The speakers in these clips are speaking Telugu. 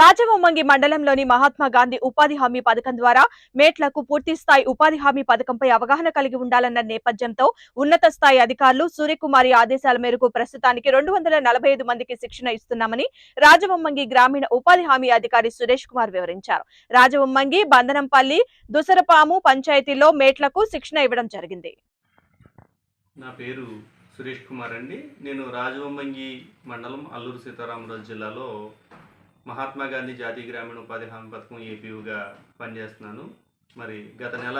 రాజవొమ్మంగి మండలంలోని మహాత్మా గాంధీ ఉపాధి హామీ పథకం ద్వారా మేట్లకు పూర్తి స్థాయి ఉపాధి హామీ పథకంపై అవగాహన కలిగి ఉండాలన్న నేపథ్యంతో ఉన్నత స్థాయి అధికారులు సూర్యకుమారి ఆదేశాల మేరకు ప్రస్తుతానికి రెండు వందల నలభై ఐదు మందికి శిక్షణ ఇస్తున్నామని రాజవొమ్మంగి గ్రామీణ ఉపాధి హామీ అధికారి సురేష్ కుమార్ వివరించారు. రాజవొమ్మంగి బంధనంపల్లి దుసరపాము పంచాయతీలో మేట్లకు శిక్షణ ఇవ్వడం జరిగింది. నా పేరు సురేష్ కుమార్ అండి. నేను రాజవొమ్మంగి మండలం అల్లూరు సీతారామరాజు జిల్లాలో మహాత్మా గాంధీ జాతీయ గ్రామీణ ఉపాధి హామీ పథకం ఏపీయూగా పనిచేస్తున్నాను. మరి గత నెల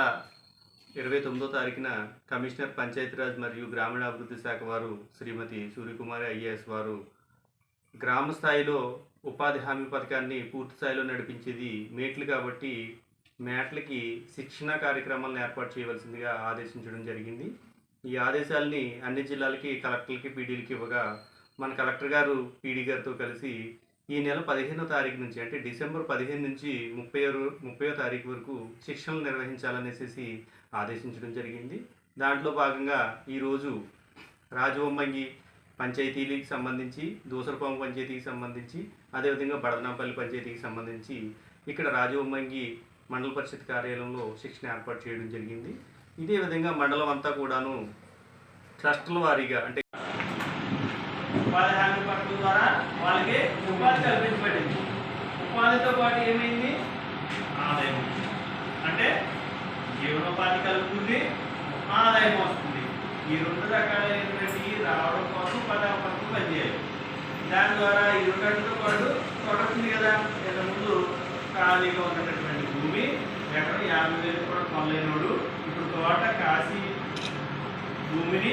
ఇరవై తొమ్మిదో తారీఖున కమిషనర్ పంచాయతీరాజ్ మరియు గ్రామీణాభివృద్ధి శాఖ వారు శ్రీమతి సూర్యకుమారి ఐఏఎస్ వారు గ్రామ స్థాయిలో ఉపాధి హామీ పథకాన్ని పూర్తి స్థాయిలో నడిపించేది మేట్లు కాబట్టి మేట్లకి శిక్షణ కార్యక్రమాలను ఏర్పాటు చేయవలసిందిగా ఆదేశించడం జరిగింది. ఈ ఆదేశాలని అన్ని జిల్లాలకి కలెక్టర్లకి పీడీలకి ఇవ్వగా మన కలెక్టర్ గారు పీడీ గారితో కలిసి ఈ నెల పదిహేనో తారీఖు నుంచి అంటే డిసెంబర్ పదిహేను నుంచి ముప్పై ముప్పయో తారీఖు వరకు శిక్షణలు నిర్వహించాలనేసి ఆదేశించడం జరిగింది. దాంట్లో భాగంగా ఈరోజు రాజవొమ్మంగి పంచాయతీలకు సంబంధించి దూసరపాము పంచాయతీకి సంబంధించి అదేవిధంగా బడదనాపల్లి పంచాయతీకి సంబంధించి ఇక్కడ రాజవొమ్మంగి మండల పరిషత్ కార్యాలయంలో శిక్షణ ఏర్పాటు చేయడం జరిగింది. ఇదే విధంగా మండలం అంతా కూడాను ట్రస్టుల వారీగా అంటే ఉపాధి హామీ పథకం ద్వారా వాళ్ళకి ఉపాధి కల్పించబడింది. ఉపాధితో పాటు ఏమైంది? ఆదాయం అంటే జీవనోపాధి కలుగుతుంది ఆదాయం వస్తుంది. ఈ రెండు రకాలైనటువంటి రావడం కోసం పదార్థం పనిచేయాలి. దాని ద్వారా ఈ రెండింటితో పాటు తోట కదా. ఇంత ముందు ఖాళీగా ఉన్నటువంటి భూమి ఎకరం యాభై వేలు కూడా కొనలేనోడు ఇప్పుడు తోట కాసి భూమిని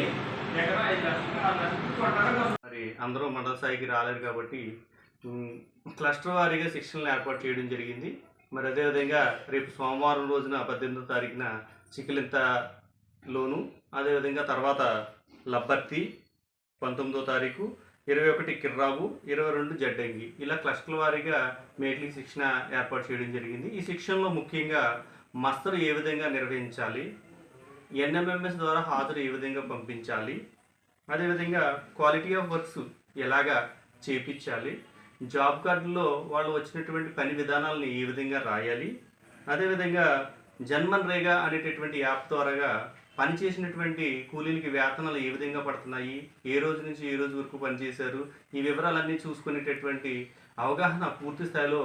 ఎకరం ఐదు లక్షలు ఆరు లక్షలు కొట్టాలని మరి అందరూ మండల స్థాయికి రాలేరు కాబట్టి క్లస్టర్ వారీగా శిక్షణలు ఏర్పాటు చేయడం జరిగింది. మరి అదేవిధంగా రేపు సోమవారం రోజున పద్దెనిమిదో తారీఖున చికిలింతలోను అదేవిధంగా తర్వాత లబ్బర్తి పంతొమ్మిదో తారీఖు ఇరవై ఒకటి కిర్రాబు ఇరవై రెండు జడ్డంగి. ఇలా క్లస్టర్ల వారీగా మేట్లకి శిక్షణ ఏర్పాటు చేయడం జరిగింది. ఈ శిక్షణలో ముఖ్యంగా మస్తరు ఏ విధంగా నిర్వహించాలి ఎన్ఎంఎంఎస్ ద్వారా హాజరు ఏ విధంగా పంపించాలి అదేవిధంగా క్వాలిటీ ఆఫ్ వర్క్స్ ఎలాగా చేపించాలి జాబ్ కార్డులో వాళ్ళు వచ్చినటువంటి పని విధానాలను ఏ విధంగా రాయాలి. అదేవిధంగా జన్మన్ రేగా అనేటటువంటి యాప్ ద్వారాగా పనిచేసినటువంటి కూలీలకి వేతనాలు ఏ విధంగా పడుతున్నాయి? ఏ రోజు నుంచి ఏ రోజు వరకు పనిచేశారు ఈ వివరాలన్నీ చూసుకునేటటువంటి అవగాహన పూర్తి స్థాయిలో